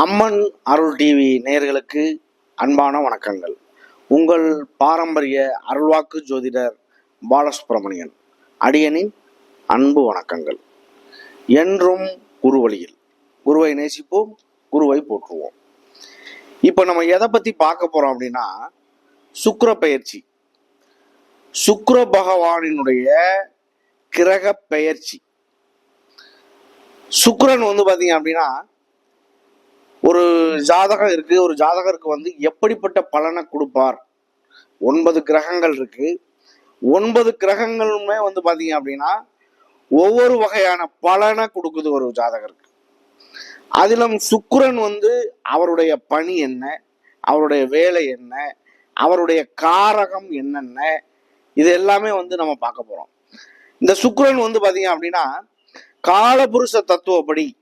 அம்மன் அருள் TV நேயர்களுக்கு அன்பான வணக்கங்கள். உங்கள் பாரம்பரிய அருள்வாக்கு ஜோதிடர் பாலசுப்ரமணியன் அடியனின் அன்பு வணக்கங்கள். என்றும் குருவழியில். குருவை நேசிப்போம் குருவை போற்றுவோம். இப்போ நம்ம எதை பற்றி பார்க்க போகிறோம் அப்படின்னா சுக்கர பயிற்சி சுக்கர பகவானினுடைய கிரக பெயர்ச்சி. சுக்கரன் வந்து பார்த்தீங்க அப்படின்னா ஒரு ஜாதகம் இருக்கு. ஒரு ஜாதகருக்கு வந்து எப்படிப்பட்ட பலனை கொடுப்பார்? ஒன்பது கிரகங்கள் இருக்கு. ஒன்பது கிரகங்களுமே வந்து பாத்தீங்க அப்படின்னா ஒவ்வொரு வகையான பலனை கொடுக்குது ஒரு ஜாதகருக்கு. அதிலும் சுக்கிரன் வந்து அவருடைய பணி என்ன? அவருடைய வேலை என்ன? அவருடைய காரகம் என்னென்ன? இது எல்லாமே வந்து நம்ம பார்க்க போறோம். இந்த சுக்கிரன் வந்து பாத்தீங்க அப்படின்னா காலபுருஷ தத்துவப்படி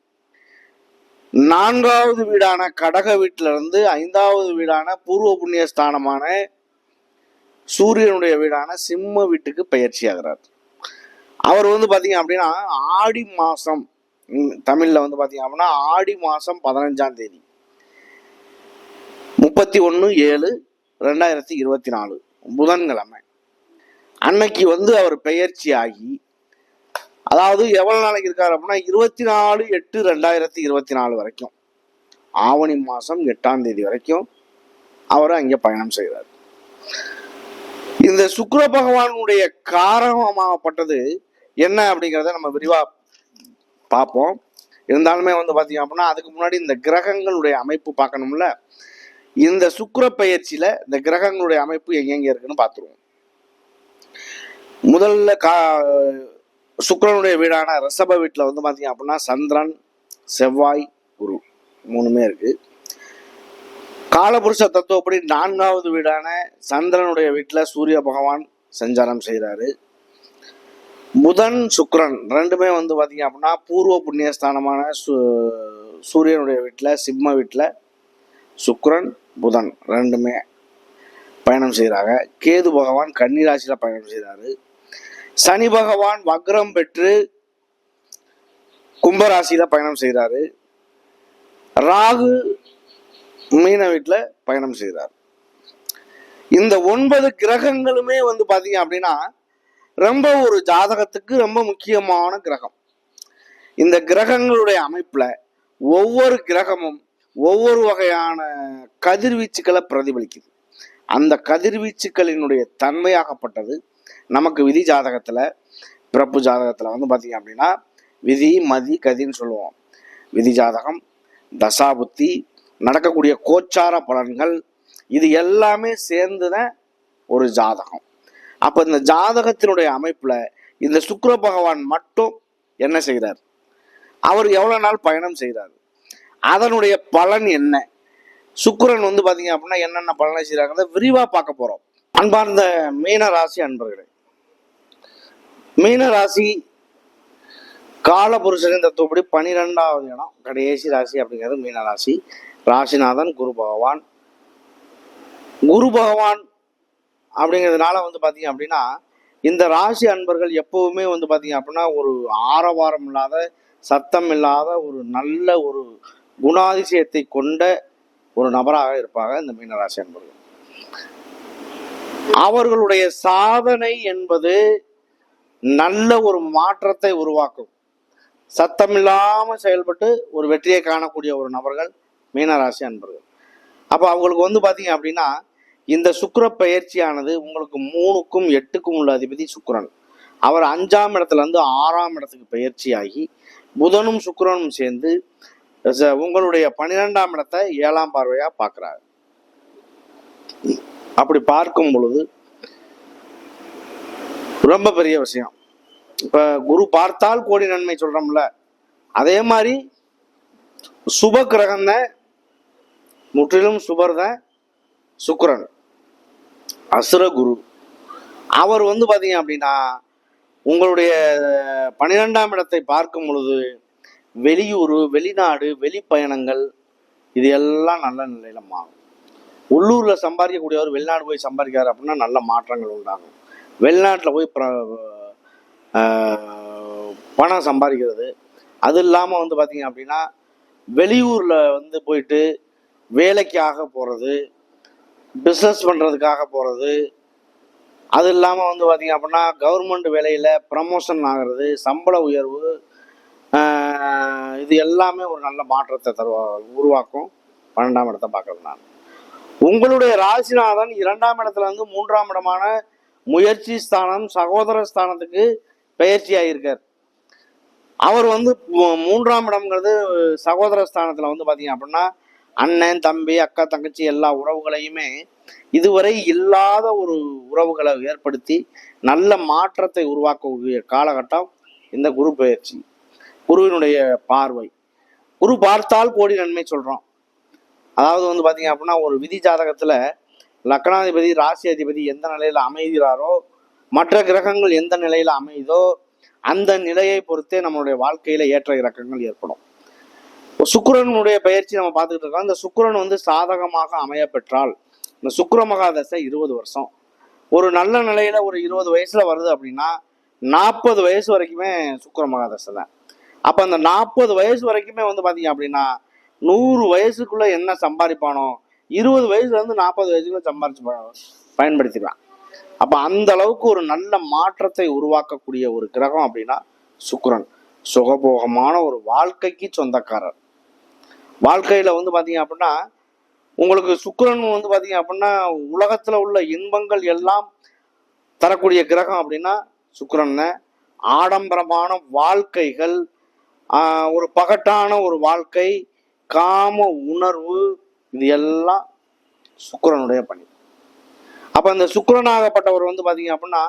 நான்காவது வீடான கடக வீட்டில இருந்து ஐந்தாவது வீடான பூர்வ புண்ணிய ஸ்தானமான சூரியனுடைய வீடான சிம்ம வீட்டுக்கு பயிற்சி ஆகிறார் அவர் வந்து பார்த்தீங்க அப்படின்னா ஆடி மாசம் தமிழில் தமிழ்ல வந்து பார்த்தீங்க அப்படின்னா ஆடி மாசம் பதினஞ்சாம் தேதி. முப்பத்தி ஒன்று ஏழு ரெண்டாயிரத்தி இருபத்தி நாலு புதன்கிழமை. அன்னைக்கு வந்து அவர் பெயர்ச்சி ஆகி அதாவது எவ்வளவு நாளைக்கு இருக்காரு அப்படின்னா இருபத்தி நாலு எட்டு ரெண்டாயிரத்தி இருபத்தி நாலு வரைக்கும். ஆவணி மாசம் எட்டாம் தேதி வரைக்கும் அவர் அங்கே பயணம் செய்கிறார் இந்த சுக்கர பகவானுடைய காரணமாகப்பட்டது என்ன அப்படிங்கிறத நம்ம விரிவா பார்ப்போம். இருந்தாலுமே வந்து பார்த்தீங்க அப்படின்னா அதுக்கு முன்னாடி இந்த கிரகங்களுடைய அமைப்பு பார்க்கணும்ல. இந்த சுக்கர பயிற்சியில் இந்த கிரகங்களுடைய அமைப்பு எங்கெங்க இருக்குன்னு பார்த்துருவோம். முதல்ல கா சுக்கரனுடைய வீடான ரிஷப வீட்டில் வந்து பார்த்தீங்க அப்படின்னா சந்திரன் செவ்வாய் குரு மூணுமே இருக்கு. காலபுருஷ தத்துவப்படி நான்காவது வீடான சந்திரனுடைய வீட்டில் சூரிய பகவான் சஞ்சாரம் செய்கிறாரு புதன் சுக்ரன் ரெண்டுமே வந்து பார்த்தீங்க அப்படின்னா பூர்வ புண்ணியஸ்தானமான சு சூரியனுடைய வீட்டில் சிம்ம வீட்டில் சுக்ரன் புதன் ரெண்டுமே பயணம் செய்கிறாங்க கேது பகவான் கன்னிராசியில் பயணம் செய்கிறாரு சனி பகவான் வக்ரம் பெற்று கும்பராசியில பயணம் செய்கிறாரு ராகு மீன வீட்டில் பயணம் செய்கிறார் இந்த ஒன்பது கிரகங்களுமே வந்து பார்த்தீங்க அப்படின்னா ரொம்ப ஒரு ஜாதகத்துக்கு ரொம்ப முக்கியமான கிரகம். இந்த கிரகங்களுடைய அமைப்பில் ஒவ்வொரு கிரகமும் ஒவ்வொரு வகையான கதிர்வீச்சுக்களை பிரதிபலிக்குது. அந்த கதிர்வீச்சுக்களினுடைய தன்மையாகப்பட்டது நமக்கு விதி ஜாதகத்தில் பிறப்பு ஜாதகத்தில் வந்து பார்த்திங்க அப்படின்னா விதி மதி கதின்னு சொல்லுவோம். விதி ஜாதகம் தசாபுத்தி நடக்கக்கூடிய கோச்சார பலன்கள் இது எல்லாமே சேர்ந்துதான் ஒரு ஜாதகம். அப்போ இந்த ஜாதகத்தினுடைய அமைப்பில் இந்த சுக்கர பகவான் மட்டும் என்ன செய்கிறார் அவர் எவ்வளோ நாள் பயணம் செய்கிறார் அதனுடைய பலன் என்ன? சுக்கரன் வந்து பார்த்தீங்க அப்படின்னா என்னென்ன பலனை செய்யறாங்க விரிவாக பார்க்க போகிறோம் அன்பார்ந்த மீன ராசி அன்பர்களே மீன ராசி காலபுருஷனின் தத்துவப்படி பனிரெண்டாவது இடம் கடைசி ராசி அப்படிங்கிறது மீன ராசி. ராசிநாதன் குரு பகவான். குரு பகவான் அப்படிங்கிறதுனால வந்து பார்த்தீங்க அப்படின்னா இந்த ராசி அன்பர்கள் எப்பவுமே வந்து பார்த்தீங்க அப்படின்னா ஒரு ஆரவாரம் இல்லாத சத்தம் இல்லாத ஒரு நல்ல ஒரு குணாதிசயத்தை கொண்ட ஒரு நபராக இருப்பாங்க இந்த மீனராசி அன்பர்கள். அவர்களுடைய சாதனை என்பது நல்ல ஒரு மாற்றத்தை உருவாக்கும். சத்தமில்லாமல் செயல்பட்டு ஒரு வெற்றியை காணக்கூடிய ஒரு நபர்கள் மீனராசி அன்பர்கள். அப்போ அவங்களுக்கு வந்து பார்த்தீங்க அப்படின்னா இந்த சுக்கர பயிற்சியானது உங்களுக்கு மூணுக்கும் எட்டுக்கும் உள்ள அதிபதி சுக்கரன். அவர் அஞ்சாம் இடத்துல இருந்து ஆறாம் இடத்துக்கு பெயர்ச்சியாகி புதனும் சுக்கரனும் சேர்ந்து உங்களுடைய பன்னிரெண்டாம் இடத்தை ஏழாம் பார்வையாக பார்க்குறாரு. அப்படி பார்க்கும் பொழுது ரொம்ப பெரிய விஷயம். இப்போ குரு பார்த்தால் கோடி நன்மை சொல்கிறோம்ல அதே மாதிரி சுப கிரகம் தான் முற்றிலும் சுபர் தான் சுக்கிரன். அசுர குரு. அவர் வந்து பார்த்தீங்க அப்படின்னா உங்களுடைய பன்னிரெண்டாம் இடத்தை பார்க்கும் பொழுது வெளியூர் வெளிநாடு வெளிப்பயணங்கள் இது எல்லாம் நல்ல நிலையில மாறும். உள்ளூரில் சம்பாதிக்கக்கூடியவர் வெளிநாடு போய் சம்பாதிக்கிறார் அப்படின்னா நல்ல மாற்றங்கள் உண்டாகும். வெளிநாட்டில் போய் பணம் சம்பாதிக்கிறது. அது இல்லாமல் வந்து பார்த்தீங்க அப்படின்னா வெளியூரில் வந்து போயிட்டு வேலைக்காக போகிறது பிஸ்னஸ் பண்ணுறதுக்காக போகிறது அது இல்லாமல் வந்து பார்த்தீங்க அப்படின்னா கவர்மெண்ட் வேலையில் ப்ரமோஷன் ஆகிறது சம்பள உயர்வு இது எல்லாமே ஒரு நல்ல மாற்றத்தை தருவா உருவாக்கும். பன்னெண்டாம் இடத்தை பார்க்குறது நான். உங்களுடைய ராசிநாதன் இரண்டாம் இடத்துல வந்து மூன்றாம் இடமான முயற்சி ஸ்தானம் சகோதர ஸ்தானத்துக்கு பெயர்ச்சி ஆகியிருக்கார் அவர் வந்து மூன்றாம் இடம்ங்கிறது சகோதர ஸ்தானத்தில் வந்து பார்த்தீங்க அப்படின்னா அண்ணன் தம்பி அக்கா தங்கச்சி எல்லா உறவுகளையுமே இதுவரை இல்லாத ஒரு உறவுகளை ஏற்படுத்தி நல்ல மாற்றத்தை உருவாக்கக்கூடிய காலகட்டம் இந்த குரு பயிற்சி குருவினுடைய பார்வை. குரு பார்த்தால் கோடி நன்மை சொல்கிறோம் அதாவது வந்து பார்த்தீங்க அப்படின்னா ஒரு விதி ஜாதகத்தில் லக்னாதிபதி ராசி அதிபதி எந்த நிலையில் அமைகிறாரோ மற்ற கிரகங்கள் எந்த நிலையில் அமையுதோ அந்த நிலையை பொறுத்தே நம்மளுடைய வாழ்க்கையில ஏற்ற இறக்கங்கள் ஏற்படும். சுக்கிரனுடைய பயிற்சி நம்ம பார்த்துக்கிட்டு இருக்கோம். இந்த சுக்கிரன் வந்து சாதகமாக அமைய பெற்றால் இந்த சுக்கர மகாதசை இருபது வருஷம். ஒரு நல்ல நிலையில ஒரு இருபது வயசுல வருது அப்படின்னா நாற்பது வயசு வரைக்குமே சுக்கர மகாதசை தான். அப்போ அந்த நாற்பது வயசு வரைக்குமே வந்து பார்த்தீங்க அப்படின்னா நூறு வயசுக்குள்ள என்ன சம்பாதிப்பானோ இருபது வயசுல இருந்து நாற்பது வயசுக்குள்ள சம்பாரிச்சு பயன்படுத்திடலாம் பயன்படுத்திக்கலாம். அப்ப அந்த அளவுக்கு ஒரு நல்ல மாற்றத்தை உருவாக்கக்கூடிய ஒரு கிரகம் அப்படின்னா சுக்கிரன். சுகபோகமான ஒரு வாழ்க்கைக்கு சொந்தக்காரர். வாழ்க்கையில வந்து பாத்தீங்க அப்படின்னா உங்களுக்கு சுக்கரன் வந்து பாத்தீங்க அப்படின்னா உலகத்துல உள்ள இன்பங்கள் எல்லாம் தரக்கூடிய கிரகம் அப்படின்னா சுக்கரன். ஆடம்பரமான வாழ்க்கைகள் ஒரு பகட்டான ஒரு வாழ்க்கை காம உணர்வு இது எல்லாம் சுக்கரனுடைய பணி அப்போ இந்த சுக்கரனாகப்பட்டவர் வந்து பார்த்தீங்க அப்படின்னா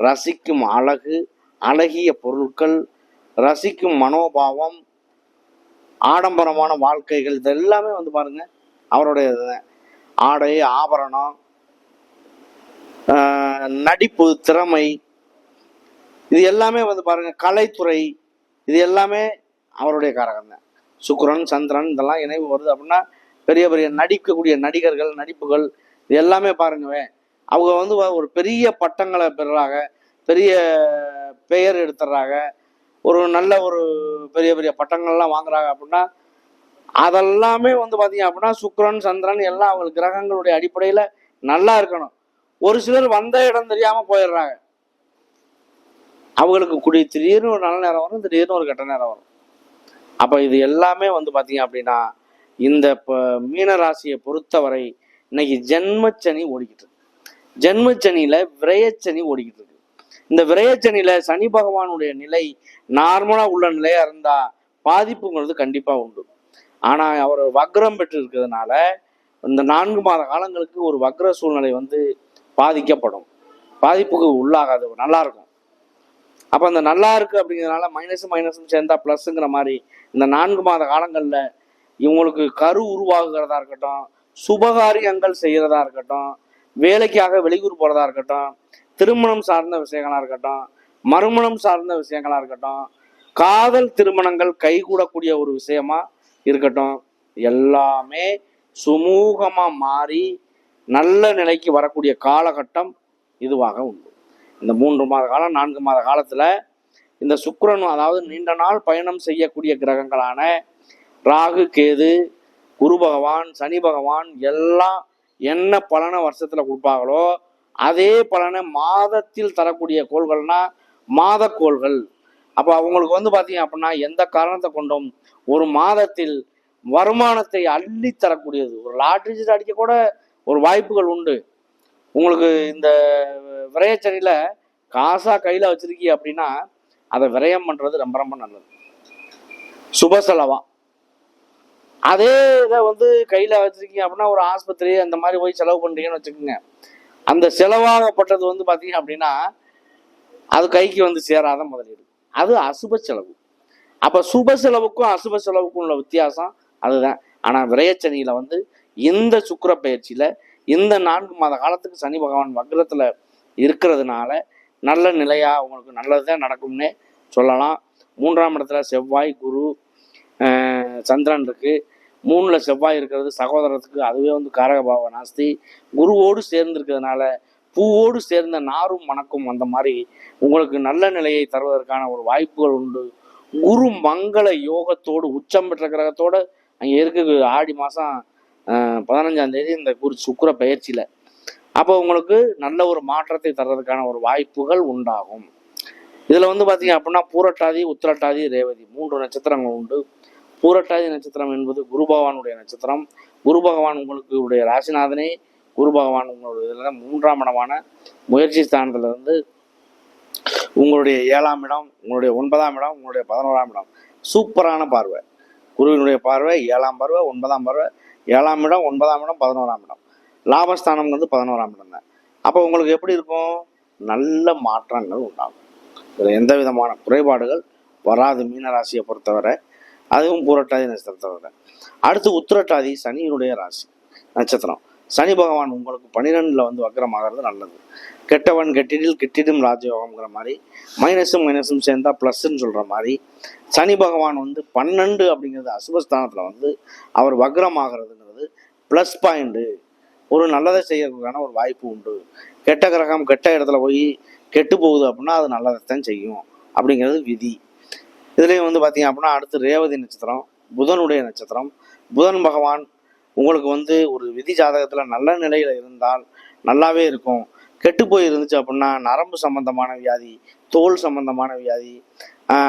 ரசிக்கும் அழகு அழகிய பொருட்கள் ரசிக்கும் மனோபாவம் ஆடம்பரமான வாழ்க்கைகள் இது எல்லாமே வந்து பாருங்க அவருடைய இதுதான். ஆடை ஆபரணம் நடிப்பு திறமை இது எல்லாமே வந்து பாருங்க கலைத்துறை இது எல்லாமே அவருடைய காரகம் தான் சுக்கரன் சந்திரன் இதெல்லாம் இணைவு வருது அப்படின்னா பெரிய பெரிய நடிக்கக்கூடிய நடிகர்கள் நடிப்புகள் இது எல்லாமே பாருங்கவே. அவங்க வந்து ஒரு பெரிய பட்டங்களை பெறுறாங்க. பெரிய பெயர் எடுத்துடுறாங்க ஒரு நல்ல ஒரு பெரிய பெரிய பட்டங்கள்லாம் வாங்குறாங்க அப்படின்னா அதெல்லாமே வந்து பார்த்தீங்க அப்படின்னா சுக்ரன் சந்திரன் எல்லாம் அவங்க கிரகங்களுடைய அடிப்படையில் நல்லா இருக்கணும். ஒரு சிலர் வந்த இடம் தெரியாமல் போயிடுறாங்க. அவங்களுக்கு கூடிய திடீர்னு ஒரு நல்ல நேரம் வரும் திடீர்னு ஒரு கெட்ட நேரம் வரும். அப்போ இது எல்லாமே வந்து பார்த்தீங்க அப்படின்னா இந்த மீன ராசியை பொறுத்தவரை இன்னைக்கு ஜென்மச்சனி ஓடிக்கிட்டு இருக்கு. ஜென்மச்சனியில விரயச்சனி ஓடிக்கிட்டு இருக்கு. இந்த விரயச்சனியில சனி பகவானுடைய நிலை நார்மலா உள்ள நிலையா இருந்தா பாதிப்புங்கிறது கண்டிப்பா உண்டு. ஆனா அவர் வக்ரம் பெற்று இருக்கிறதுனால இந்த நான்கு மாத காலங்களுக்கு ஒரு வக்ர சூழ்நிலை வந்து பாதிக்கப்படும். பாதிப்புக்கு உள்ளாகாது. நல்லா இருக்கும். அப்ப அந்த நல்லா இருக்கு அப்படிங்கிறதுனால மைனஸும் மைனஸும் சேர்ந்தா பிளஸ்ங்கிற மாதிரி இந்த நான்கு மாத காலங்கள்ல இவங்களுக்கு கரு உருவாகுறதா இருக்கட்டும் சுபகாரியங்கள் செய்யறதா இருக்கட்டும் வேலைக்காக வெளியூர் போறதா இருக்கட்டும் திருமணம் சார்ந்த விஷயங்களா இருக்கட்டும் மறுமணம் சார்ந்த விஷயங்களா இருக்கட்டும் காதல் திருமணங்கள் கைகூடக்கூடிய ஒரு விஷயமா இருக்கட்டும் எல்லாமே சுமூகமா மாறி நல்ல நிலைக்கு வரக்கூடிய காலகட்டம் இதுவாக உண்டு. இந்த மூன்று மாத காலம் நான்கு மாத காலத்துல இந்த சுக்கரன் அதாவது நீண்ட நாள் பயணம் செய்யக்கூடிய கிரகங்களான ராகு கேது குரு பகவான் சனி பகவான் எல்லாம் என்ன பலனை வருஷத்துல கொடுப்பாங்களோ அதே பலனை மாதத்தில் தரக்கூடிய கோள்கள்னா மாதக்கோள்கள். அப்போ அவங்களுக்கு வந்து பார்த்தீங்க அப்படின்னா எந்த காரணத்தை கொண்டும் ஒரு மாதத்தில் வருமானத்தை அள்ளி தரக்கூடியது. ஒரு லாட்ரி சீட் அடிக்க கூட ஒரு வாய்ப்புகள் உண்டு. உங்களுக்கு இந்த விரயச்சனியில காசா கையில் வச்சிருக்கீங்க அப்படின்னா அதை விரயம் பண்ணுறது ரொம்ப ரொம்ப நல்லது. சுப செலவா. அதே இதை வந்து கையில வச்சிருக்கீங்க அப்படின்னா ஒரு ஆஸ்பத்திரி அந்த மாதிரி போய் செலவு பண்றீங்கன்னு வச்சுக்கோங்க. அந்த செலவாகப்பட்டது வந்து பாத்தீங்க அப்படின்னா அது கைக்கு வந்து சேராத முதலீடு அது அசுப செலவு. அப்ப சுப செலவுக்கும் அசுப செலவுக்கும் உள்ள வித்தியாசம் அதுதான். ஆனா விரயச்சனியில வந்து இந்த சுக்கிர பயிற்சியில இந்த நான்கு மாத காலத்துக்கு சனி பகவான் வக்ரத்துல இருக்கிறதுனால நல்ல நிலையா உங்களுக்கு நல்லதுதான் நடக்கும்னே சொல்லலாம். மூன்றாம் இடத்துல செவ்வாய் குரு சந்திரன் இருக்குது மூணுல செவ்வாய் இருக்கிறது சகோதரத்துக்கு அதுவே வந்து காரகபாவ நாஸ்தி. குருவோடு சேர்ந்து இருக்கிறதுனால பூவோடு சேர்ந்த நாரும் மணக்கும் அந்த மாதிரி உங்களுக்கு நல்ல நிலையை தருவதற்கான ஒரு வாய்ப்புகள் உண்டு. குரு மங்கள யோகத்தோடு உச்சம் பெற்ற கிரகத்தோட அங்கே இருக்கு ஆடி மாதம் பதினஞ்சாம் தேதி இந்த குரு சுக்கிர பயிற்சியில். அப்போ உங்களுக்கு நல்ல ஒரு மாற்றத்தை தர்றதுக்கான ஒரு வாய்ப்புகள் உண்டாகும். இதில் வந்து பார்த்தீங்க அப்படின்னா பூரட்டாதி உத்திரட்டாதி ரேவதி மூன்று நட்சத்திரங்கள் உண்டு. பூரட்டாதி நட்சத்திரம் என்பது குரு பகவானுடைய நட்சத்திரம். குரு பகவான் உங்களுக்கு உடைய ராசிநாதனே. குரு பகவான் உங்களுடைய இதில் மூன்றாம் இடமான முயற்சி ஸ்தானத்திலிருந்து உங்களுடைய ஏழாம் இடம் உங்களுடைய ஒன்பதாம் இடம் உங்களுடைய பதினோராம் இடம். சூப்பரான பார்வை. குருவினுடைய பார்வை ஏழாம் பார்வை ஒன்பதாம் பார்வை ஏழாம் இடம் ஒன்பதாம் இடம் பதினோராம் இடம். லாபஸ்தானம் வந்து பதினோராம் இடம் தான். அப்போ உங்களுக்கு எப்படி இருக்கும்? நல்ல மாற்றங்கள் உண்டாகும். இதில் எந்த விதமான குறைபாடுகள் வராது மீனராசியை பொறுத்தவரை. அதுவும் பூரட்டாதி நட்சத்திரத்தை அடுத்து உத்திரட்டாதி சனியினுடைய ராசி நட்சத்திரம். சனி பகவான் உங்களுக்கு பன்னிரெண்டில் வந்து வக்கரமாகிறது நல்லது. கெட்டவன் கெட்டிடில் கெட்டிடும் ராஜயோகம்ங்கிற மாதிரி மைனஸும் மைனஸும் சேர்ந்தா ப்ளஸ்ன்னு சொல்கிற மாதிரி சனி பகவான் வந்து பன்னெண்டு அப்படிங்கிறது அசுபஸ்தானத்தில் வந்து அவர் வக்ரமாகிறதுங்கிறது ப்ளஸ் பாயிண்ட்டு ஒரு நல்லதை செய்யறதுக்கான ஒரு வாய்ப்பு உண்டு. கெட்ட கிரகம் கெட்ட இடத்துல போய் கெட்டு போகுது அப்படின்னா அது நல்லதைத்தான் செய்யும் அப்படிங்கிறது விதி. இதுலேயும் வந்து பார்த்தீங்க அப்படின்னா அடுத்து ரேவதி நட்சத்திரம் புதனுடைய நட்சத்திரம். புதன் பகவான் உங்களுக்கு வந்து ஒரு விதி ஜாதகத்தில் நல்ல நிலையில் இருந்தால் நல்லாவே இருக்கும். கெட்டு போய் இருந்துச்சு அப்படின்னா நரம்பு சம்பந்தமான வியாதி தோல் சம்பந்தமான வியாதி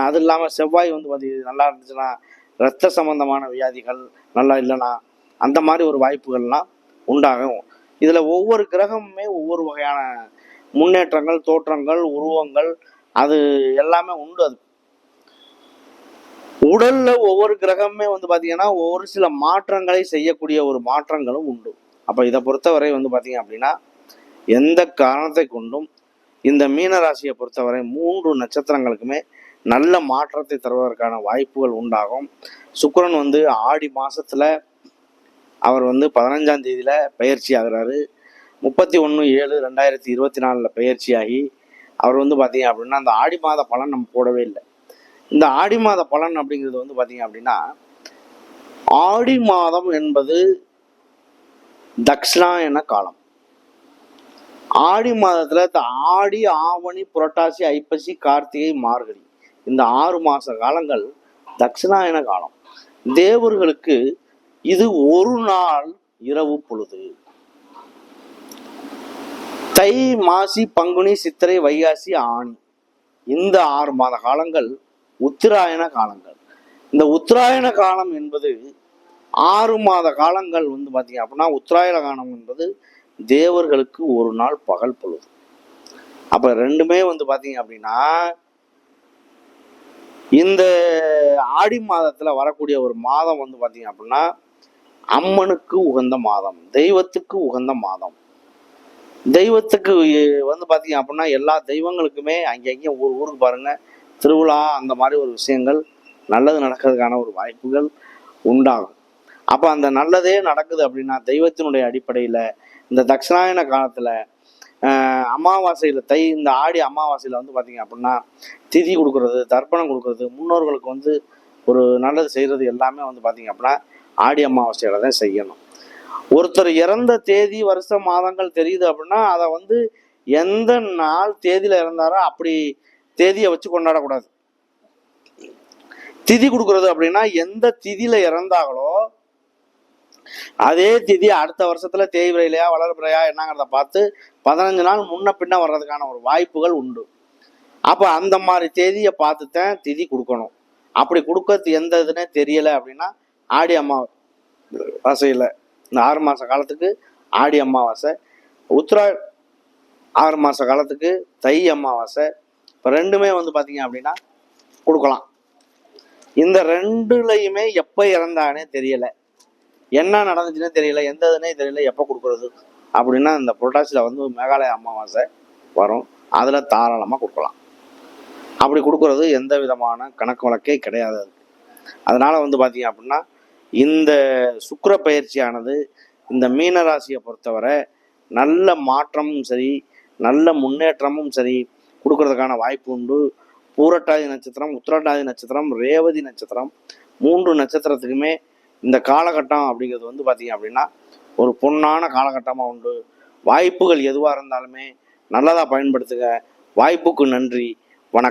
அது இல்லாமல் செவ்வாய் வந்து பார்த்தீங்கன்னா நல்லா இருந்துச்சுன்னா ரத்த சம்பந்தமான வியாதிகள் நல்லா இல்லைன்னா அந்த மாதிரி ஒரு வாய்ப்புகள்லாம் உண்டாகும். இதில் ஒவ்வொரு கிரகமுமே ஒவ்வொரு வகையான முன்னேற்றங்கள் தோற்றங்கள் உருவங்கள் அது எல்லாமே உண்டு அது. உடல்ல ஒவ்வொரு கிரகமே வந்து பாத்தீங்கன்னா ஒரு சில மாற்றங்களை செய்யக்கூடிய ஒரு மாற்றங்களும் உண்டு. அப்ப இதை பொறுத்தவரை வந்து பாத்தீங்க அப்படின்னா எந்த காரணத்தை கொண்டும் இந்த மீன ராசியை பொறுத்தவரை மூன்று நட்சத்திரங்களுக்குமே நல்ல மாற்றத்தை தருவதற்கான வாய்ப்புகள் உண்டாகும். சுக்கரன் வந்து ஆடி மாசத்துல அவர் வந்து பதினஞ்சாம் தேதியில பயிற்சி ஆகுறாரு. முப்பத்தி ஒன்று ஏழு ரெண்டாயிரத்தி இருபத்தி நாலில் பயிற்சியாகி அவர் வந்து பார்த்தீங்க அப்படின்னா அந்த ஆடி மாத பலன் நம்ம போடவே இல்லை. இந்த ஆடி மாத பலன் அப்படிங்கிறது வந்து பார்த்தீங்க அப்படின்னா ஆடி மாதம் என்பது தக்ஷணாயன காலம். ஆடி மாதத்தில் த- ஆடி ஆவணி புரட்டாசி ஐப்பசி கார்த்திகை மார்கழி இந்த ஆறு மாத காலங்கள் தட்சிணாயன காலம். தேவர்களுக்கு இது ஒரு நாள் இரவு பொழுது. தை மாசி பங்குனி சித்திரை வைகாசி ஆணி இந்த ஆறு மாத காலங்கள் உத்திராயண காலங்கள். இந்த உத்தராயண காலம் என்பது ஆறு மாத காலங்கள் வந்து பார்த்தீங்க அப்படின்னா உத்தராயண காலம் என்பது தேவர்களுக்கு ஒரு நாள் பகல் பொழுது. அப்ப ரெண்டுமே வந்து பார்த்தீங்க அப்படின்னா இந்த ஆடி மாதத்துல வரக்கூடிய ஒரு மாதம் வந்து பார்த்தீங்க அப்படின்னா அம்மனுக்கு உகந்த மாதம் தெய்வத்துக்கு உகந்த மாதம். தெய்வத்துக்கு வந்து பார்த்தீங்க அப்படின்னா எல்லா தெய்வங்களுக்குமே அங்கங்கே ஊர் ஊருக்கு பாருங்க திருவிழா அந்த மாதிரி ஒரு விஷயங்கள் நல்லது நடக்கிறதுக்கான ஒரு வாய்ப்புகள் உண்டாகும். அப்போ அந்த நல்லதே நடக்குது அப்படின்னா தெய்வத்தினுடைய அடிப்படையில் இந்த தட்சிணாயன காலத்தில் அமாவாசையில் தை இந்த ஆடி அமாவாசையில் வந்து பார்த்தீங்க அப்படின்னா திதி கொடுக்கறது தர்ப்பணம் கொடுக்கறது முன்னோர்களுக்கு வந்து ஒரு நல்லது செய்கிறது எல்லாமே வந்து பார்த்தீங்க அப்படின்னா ஆடி அமாவாசையில் தான் செய்யணும். ஒருத்தர் இறந்த தேதி வருஷம் மாதங்கள் தெரியுது அப்படின்னா அதை வந்து எந்த நாள் தேதியில் இறந்தாரோ அப்படி தேதியை வச்சு கொண்டாடக்கூடாது. திதி கொடுக்கறது அப்படின்னா எந்த திதியில இறந்தாங்களோ அதே திதி அடுத்த வருஷத்துல தேய்விரையிலையா வளர்பிறையா என்னங்கிறத பார்த்து பதினஞ்சு நாள் முன்ன பின்ன வர்றதுக்கான ஒரு வாய்ப்புகள் உண்டு. அப்ப அந்த மாதிரி தேதியை பார்த்து தான் திதி கொடுக்கணும். அப்படி கொடுக்கறது எந்த இதுன்னே தெரியல அப்படின்னா ஆடி அமாவாசையில் இந்த ஆறு மாச காலத்துக்கு ஆடி அமாவாசை உத்ரா ஆறு மாச காலத்துக்கு தை அமாவாசை இப்போ ரெண்டுமே வந்து பார்த்தீங்க அப்படின்னா கொடுக்கலாம். இந்த ரெண்டுலையுமே எப்போ இறந்தானே தெரியல. என்ன நடந்துச்சுன்னே தெரியல எந்த இதுனே தெரியல எப்போ கொடுக்குறது அப்படின்னா இந்த புரட்டாசியில் வந்து மேகாலய அமாவாசை வரும். அதில் தாராளமாக கொடுக்கலாம். அப்படி கொடுக்கறது எந்த விதமான கணக்கு வழக்கே கிடையாது. அதனால் வந்து பார்த்தீங்க அப்படின்னா இந்த சுக்கிர பயிற்சியானது இந்த மீன ராசியை பொறுத்தவரை நல்ல மாற்றமும் சரி நல்ல முன்னேற்றமும் சரி கொடுக்கறதுக்கான வாய்ப்பு உண்டு. பூரட்டாதி நட்சத்திரம் உத்திரட்டாதி நட்சத்திரம் ரேவதி நட்சத்திரம் மூன்று நட்சத்திரத்துக்குமே இந்த காலகட்டம் அப்படிங்கிறது வந்து பார்த்தீங்க அப்படின்னா ஒரு பொன்னான காலகட்டமாக உண்டு. வாய்ப்புகள் எதுவாக இருந்தாலுமே நல்லதாக பயன்படுத்துக. வாய்ப்புக்கு நன்றி.